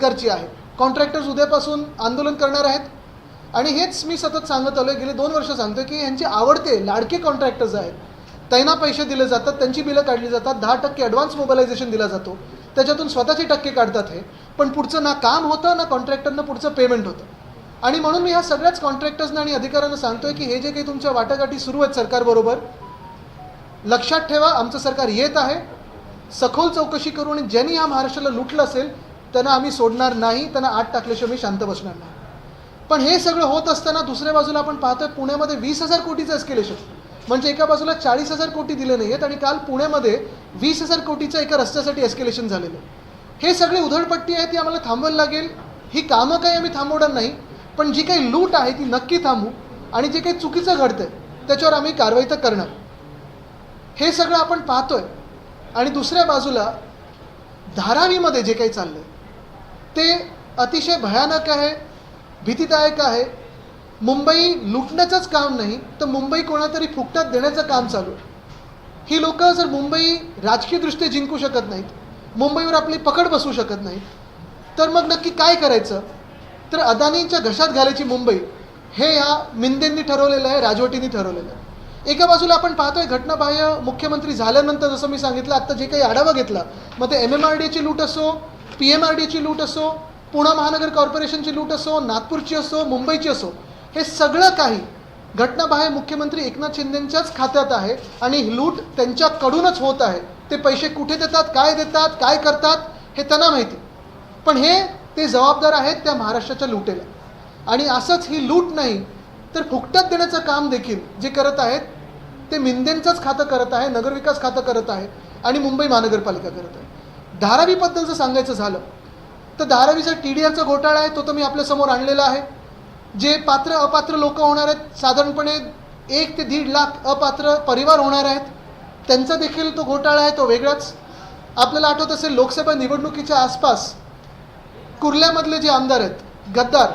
करची आहे. कॉन्ट्रॅक्टर्स उद्यापासून आंदोलन करणार आहेत. आणि हेच मी सतत सांगत आलो गेले दोन वर्ष सांगतो की यांचे आवडते लाडके कॉन्ट्रॅक्टर्स आहेत. त्यांना पैसे दिले जातात त्यांची बिलं काढली जातात दहा टक्के ॲडव्हान्स मोबालायझेशन दिला जातो. त्याच्यातून स्वतःचे टक्के काढतात हे. पण पुढचं ना काम होतं ना कॉन्ट्रॅक्टरनं पुढचं पेमेंट होतं. आणि म्हणून मी ह्या सगळ्याच कॉन्ट्रॅक्टर्सना आणि अधिकाऱ्यांना सांगतोय की हे जे काही तुमच्या वाटाघाटी सुरू आहेत सरकारबरोबर लक्षात ठेवा आमचं सरकार येत आहे. सखोल चौकशी करू आणि ज्यांनी ह्या महाराष्ट्राला लुटलं असेल त्यांना आम्ही सोडणार नाही त्यांना आत टाकल्याशिवाय मी शांत बसणार नाही. पण हे सगळं होत असताना दुसऱ्या बाजूला आपण पाहतोय पुण्यामध्ये वीस हजार कोटीचं एस्केलेशन म्हणजे एका बाजूला चाळीस हजार कोटी दिले नाही आहेत आणि काल पुण्यामध्ये वीस हजार कोटीचं एका रस्त्यासाठी एस्केलेशन झालेलं आहे. हे सगळे उधळपट्टी आहे ती आम्हाला थांबवायला लागेल. ही कामं काही आम्ही थांबवणार नाही पण जी काही लूट आहे ती नक्की थांबू आणि जे काही चुकीचं घडतंय त्याच्यावर आम्ही कारवाई तर करणार. हे सगळं आपण पाहतोय. आणि दुसऱ्या बाजूला धारावीमध्ये जे काही चाललंय ते अतिशय भयानक आहे भीतीदायक आहे. मुंबई लुटण्याचंच काम नाही तर मुंबई कोणातरी फुकटात देण्याचं काम चालू आहे. ही लोक जर मुंबई राजकीयदृष्ट्या जिंकू शकत नाहीत मुंबईवर आपली पकड बसू शकत नाहीत तर मग नक्की काय करायचं? तर अदानींच्या घशात घालायची मुंबई हे ह्या मिंदेंनी ठरवलेलं आहे राजवटींनी ठरवलेलं आहे. एका बाजूला आपण पाहतोय घटनाबाह्य मुख्यमंत्री झाल्यानंतर जसं मी सांगितलं आत्ता जे काही आढावा घेतला मग ते एम एम आर डीची लूट असो पी एम आर डीची लूट असो पुणे महानगर कॉर्पोरेशनची लूट असो नागपूरची असो मुंबईची असो हे सगळं काही घटनाबाह्य मुख्यमंत्री एकनाथ शिंदेंच्याच खात्यात आहे आणि ही लूट त्यांच्याकडूनच होत आहे. ते पैसे कुठे देतात काय देतात काय करतात हे त्यांना माहिती. पण हे ते जबाबदार आहेत त्या महाराष्ट्राच्या लुटेला. आणि असंच ही लूट नाही तर फुकटात देण्याचं काम देखील जे करत आहेत ते मिंदेंचंच खातं करत आहे नगरविकास खातं करत आहे आणि मुंबई महानगरपालिका करत आहे. धारावीबद्दल जर सांगायचं झालं तर धारावीचा टी डी आरचा घोटाळा आहे तो तर मी आपल्यासमोर आणलेला आहे. जे पात्र अपात्र लोक होणार आहेत साधारणपणे एक ते दीड लाख अपात्र परिवार होणार आहेत त्यांचा देखील तो घोटाळा आहे तो वेगळाच. आपल्याला आठवत असेल लोकसभा निवडणुकीच्या आसपास कुर्ल्यामधले जे आमदार आहेत गद्दार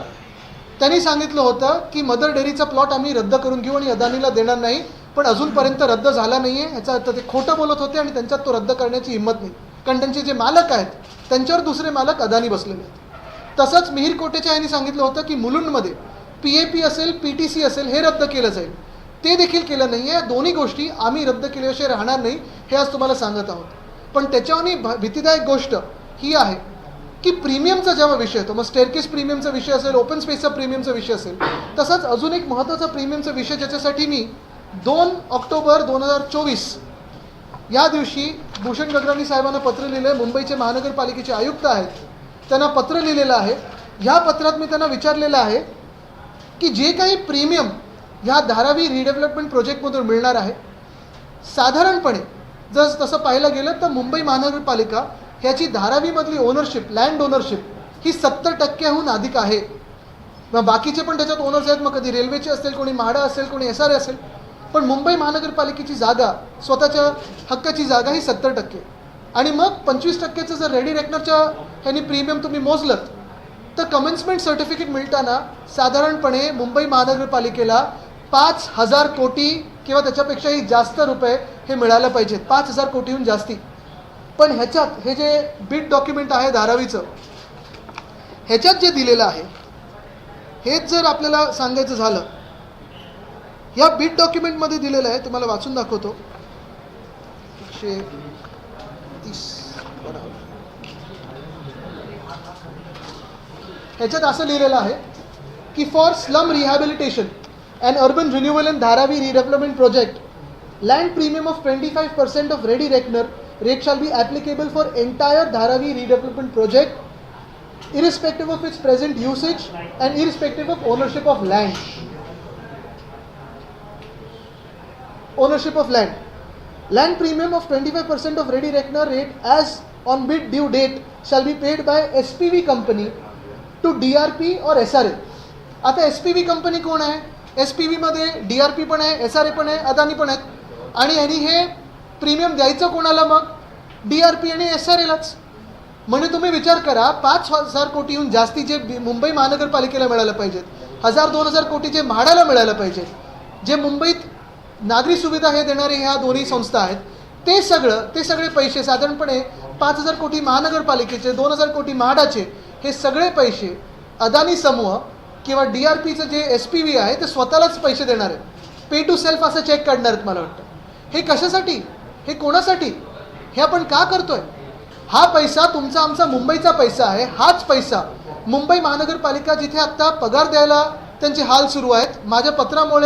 त्यांनी सांगितलं होतं की मदर डेअरीचा प्लॉट आम्ही रद्द करून घेऊ आणि अदानीला देणार नाही पण अजूनपर्यंत रद्द झाला नाही आहे ह्याचा अर्थ ते खोटं बोलत होते आणि त्यांच्यात तो रद्द करण्याची हिंमत नाही. कारण त्यांचे जे मालक आहेत त्यांच्यावर दुसरे मालक अदानी बसलेले आहेत. तसंच मिहीर कोटेच्या यांनी सांगितलं होतं की मुलुंडमध्ये पी ए पी असेल पी टी सी असेल हे रद्द केलं जाईल. ते देखील केलं नाही आहे दोन्ही गोष्टी आम्ही रद्द केल्याशिवाय राहणार नाही हे आज तुम्हाला सांगत आहोत. पण त्याच्यावर भ- भीतीदायक गोष्ट ही आहे की प्रीमियमचा जेव्हा विषय येतो मग स्टेअरकेस प्रीमियमचा विषय असेल ओपन स्पेसचा प्रीमियमचा विषय असेल तसंच अजून एक महत्त्वाचा प्रीमियमचा विषय ज्याच्यासाठी मी दोन ऑक्टोबर दोन हजार चोवीस या दिवशी भूषण गगराणी साहेबांना पत्र लिहिलं आहे मुंबईचे महानगरपालिकेचे आयुक्त आहेत. त्यांना पत्र लिहिलेलं आहे. ह्या पत्रात मी त्यांना विचारलेलं आहे की जे काही प्रीमियम ह्या धारावी रिडेव्हलपमेंट प्रोजेक्टमधून मिळणार आहे साधारणपणे जर तसं पाहायला गेलं तर मुंबई महानगरपालिका ह्याची धारावीमधली ओनरशिप लँड ओनरशिप ही सत्तर टक्क्याहून अधिक आहे. मग बाकीचे पण त्याच्यात ओनर्स आहेत. मग कधी रेल्वेचे असेल कोणी म्हाडा असेल कोणी एस आर असेल. पण मुंबई महानगरपालिकेची जागा स्वतःच्या हक्काची जागा ही सत्तर टक्के. आणि मग पंचवीस टक्क्याचं जर रेडी रेकनरच्या ह्यानी प्रीमियम तुम्ही मोजलं तर कमेन्समेंट सर्टिफिकेट मिळताना साधारणपणे मुंबई महानगरपालिकेला पाच हजार कोटी किंवा त्याच्यापेक्षाही जास्त रुपये हे मिळायला पाहिजेत. पाच हजार कोटीहून जास्ती. पण ह्याच्यात हे जे बिट डॉक्युमेंट आहे धारावीचं ह्याच्यात जे दिलेलं आहे हेच जर आपल्याला सांगायचं झालं या बीट डॉक्युमेंटमध्ये दिलेलं आहे तुम्हाला वाचून दाखवतो एकशे तीस बरोबर ह्याच्यात असं लिहिलेलं आहे की for slum rehabilitation and urban renewal and Dharavi redevelopment project land premium of twenty five percent of ready reckoner rate shall be applicable for entire Dharavi redevelopment project irrespective of its present usage and irrespective of ownership of land. Ownership of land. Land premium of 25% of ready reckoner rate as on bid due date shall be paid by SPV company to DRP or SRA. आता S P V company कोण आहे S P व्हीमध्ये D R P पण आहे S R ए पण आहे अदानी पण आहेत आणि यांनी हे प्रीमियम द्यायचं कोणाला मग डी आर पी आणि एस आर एलाच म्हणजे तुम्ही विचार करा पाच हजार कोटीहून जास्ती जे मुंबई महानगरपालिकेला मिळायला पाहिजेत हजार दोन हजार कोटी जे म्हाडाला मिळायला पाहिजेत जे मुंबईत नागरी सुविधा हे देणारे ह्या दोन्ही संस्था आहेत. ते सगळं ते सगळे पैसे साधारणपणे पाच हजार कोटी महानगरपालिकेचे दोन हजार कोटी म्हाडाचे हे सगळे पैसे अदानी समूह किंवा डी आर पीचं जे एस पी व्ही आहे ते स्वतःलाच पैसे देणार आहेत. पे टू सेल्फ असं चेक काढणार आहेत मला वाटतं. हे कशासाठी? हे कोणासाठी? हे आपण का करतोय? हा पैसा तुमचा आमचा मुंबईचा पैसा आहे हाच पैसा मुंबई महानगरपालिका जिथे आत्ता पगार द्यायला त्यांचे हाल सुरू आहेत माझ्या पत्रामुळे